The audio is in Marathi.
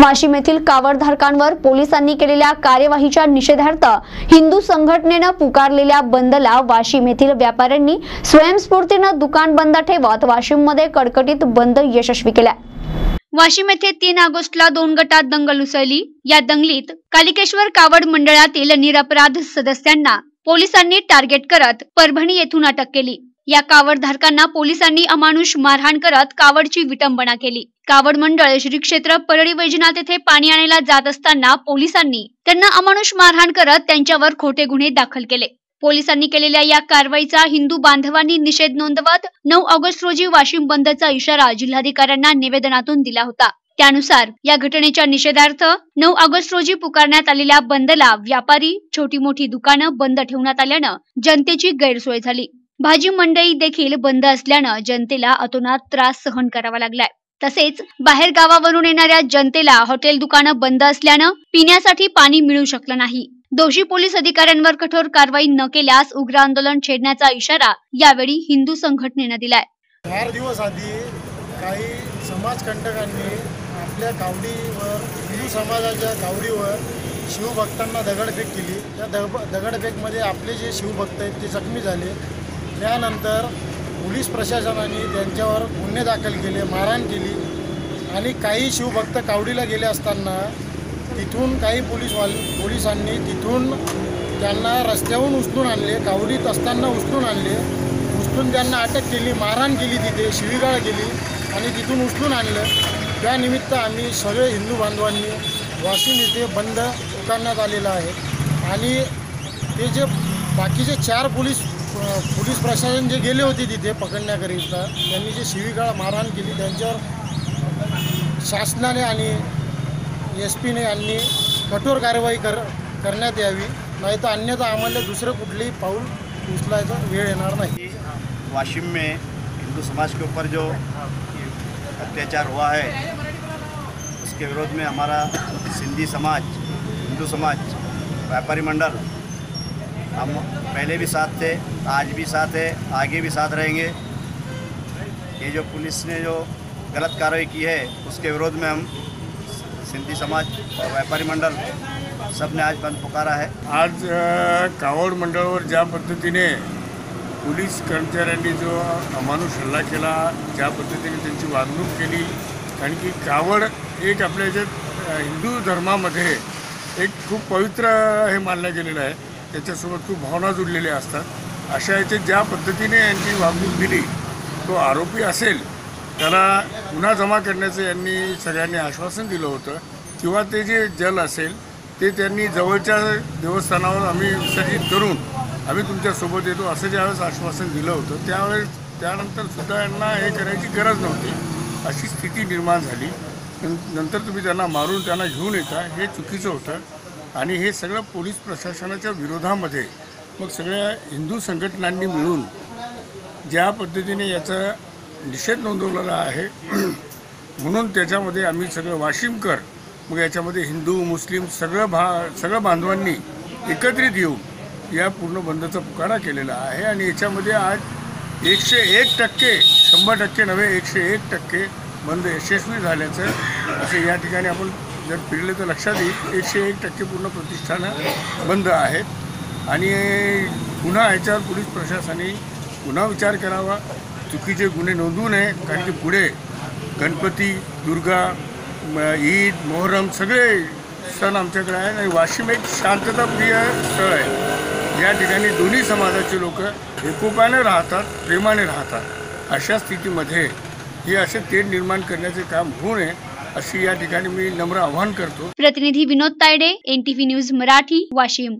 वाशिम येथील कावडधारकांवर पोलिसांनी केलेल्या कार्यवाहीच्या निषेधार्थ हिंदू संघटनेनं पुकारलेल्या बंदला वाशिम येथील व्यापाऱ्यांनी स्वयंस्फूर्तीनं दुकान बंद ठेवत वाशिममध्ये कडकडीत बंद यशस्वी केला. वाशिम येथे तीन ऑगस्टला दोन गटात दंगल उसळली. या दंगलीत कालिकेश्वर कावड मंडळातील निरपराध सदस्यांना पोलिसांनी टार्गेट करत परभणी येथून अटक केली. या कावडधारकांना पोलिसांनी अमानुष मारहाण करत कावडची विटंबना केली. कावड मंडळ श्री क्षेत्र परळी वैजनाथ येथे पाणी आणायला जात असताना पोलिसांनी त्यांना अमानुष मारहाण करत त्यांच्यावर खोटे गुन्हे दाखल केले. पोलिसांनी केलेल्या या कारवाईचा हिंदू बांधवांनी निषेध नोंदवत नऊ ऑगस्ट रोजी वाशिम बंदचा इशारा जिल्हाधिकाऱ्यांना निवेदनातून दिला होता. त्यानुसार या घटनेच्या निषेधार्थ नऊ ऑगस्ट रोजी पुकारण्यात आलेल्या बंदला व्यापारी छोटी मोठी दुकानं बंद ठेवण्यात आल्यानं जनतेची गैरसोय झाली. भाजी मंडई देखील बंद असल्यानं जनतेला अतोनात त्रास सहन करावा लागलाय. तसेच बाहेर गावावरून येणाऱ्या जनतेला हॉटेल दुकानं बंद असल्यानं पिण्यासाठी पाणी मिळू शकलं नाही. दोषी पोलीस अधिकाऱ्यांवर कठोर कारवाई न केल्यास उग्र आंदोलन छेडण्याचा इशारा यावेळी हिंदू संघटनेनं दिलाय. चार दिवस आधी काही समाजकंटकांनी आपल्या कावडीवर हिंदू समाजाच्या कावडीवर शिवभक्तांना दगडफेक केली. त्या दगडफेकमध्ये आपले जे शिवभक्त आहेत ते जखमी झाले. त्यानंतर पोलीस प्रशासनाने त्यांच्यावर गुन्हे दाखल केले मारहाण केली. आणि काही शिवभक्त कावडीला गेले असताना तिथून काही पोलीसवाल पोलिसांनी तिथून त्यांना रस्त्याहून उचलून आणले कावडीत असताना उचलून आणले. उचलून त्यांना अटक केली मारहाण केली तिथे शिवीगाळ केली आणि तिथून उचलून आणलं. त्यानिमित्त आम्ही सगळे हिंदू बांधवांनी वाशिम येथे बंद करण्यात आलेला आहे. आणि ते जे बाकीचे चार पोलीस पोलीस प्रशासन जे गेले होते तिथे पकडण्याकरिता त्यांनी जे शिवीगाळ मारहाण केली त्यांच्यावर शासनाने आणि एस पीने यांनी कठोर कारवाई कर करण्यात यावी. नाही तर अन्यथा आम्हाला दुसरं कुठलंही पाऊल उचलायचा वेळ येणार नाही. वाशिम में हिंदू समाज के ऊपर जो अत्याचार हुआ है उसके विरोध में हमारा सिंधी समाज हिंदू समाज व्यापारी मंडल हम पहले भी साथ थे, आज भी साथ है, आगे भी साथ रहेंगे। ये जो पुलिस ने जो गलत कार्रवाई की है, उसके विरोध में हम सिंधी समाज और व्यापारी मंडल सबने आज बंद पुकारा है। आज कावड मंडळावर ज्या पद्धतीने पोलीस कर्मचाऱ्यांनी जो अमानुष हल्ला केला, ज्या पद्धतीने त्यांची वागणूक केली, कारण की कावड एक आपल्या याच्यात हिंदू धर्मामध्ये एक खूप पवित्र हे मानलं आहे. त्याच्यासोबत खूप भावना जुडलेल्या असतात. अशा याच्यात ज्या पद्धतीने यांची वागणूक दिली तो आरोपी असेल त्याला गुन्हा जमा करण्याचं यांनी सगळ्यांनी आश्वासन दिलं होतं. किंवा ते जे जल असेल ते त्यांनी जवळच्या देवस्थानावर आम्ही विसर्जित करून आम्ही तुमच्यासोबत येतो असं ज्यावेळेस आश्वासन दिलं होतं त्यावेळेस त्यानंतर सुद्धा यांना हे करायची गरज नव्हती. अशी स्थिती निर्माण झाली. नंतर तुम्ही त्यांना मारून त्यांना घेऊन येता हे चुकीचं होतं. आणि हे सगळं पोलीस प्रशासनाच्या विरोधामध्ये मग सगळ्या हिंदू संघटनांनी मिळून ज्या पद्धतीने याचा निषेध नोंदवलेला आहे म्हणून त्याच्यामध्ये आम्ही सगळं वाशिमकर मग याच्यामध्ये हिंदू मुस्लिम सगळं भा सगळं बांधवांनी एकत्रित येऊन या पूर्ण बंदचा पुकारा केलेला आहे. आणि याच्यामध्ये आज एकशे एक टक्के शंभर टक्के नव्हे एकशे एक टक्के बंद यशस्वी झाल्याचं असं या ठिकाणी आपण जर फिरले तर लक्षात येईल. एकशे एक टक्के पूर्ण प्रतिष्ठानं बंद आहेत. आणि पुन्हा ह्याच्यावर पोलीस प्रशासनाने पुन्हा विचार करावा. चुकीचे गुन्हे नोंदवू नये. कारण की पुढे गणपती दुर्गा ईद मोहरम सगळे सण आमच्याकडे आहेत. आणि वाशिम एक शांतताप्रिय स्थळ आहे. या ठिकाणी दोन्ही समाजाचे लोक एकोपाने राहतात प्रेमाने राहतात. अशा स्थितीमध्ये हे असे तेढ निर्माण करण्याचे काम होऊ नये. अशी या ठिकाणी मी नम्र आव्हान करतो. प्रतिनिधी विनोद तायडे एनटीव्ही न्यूज मराठी वाशिम.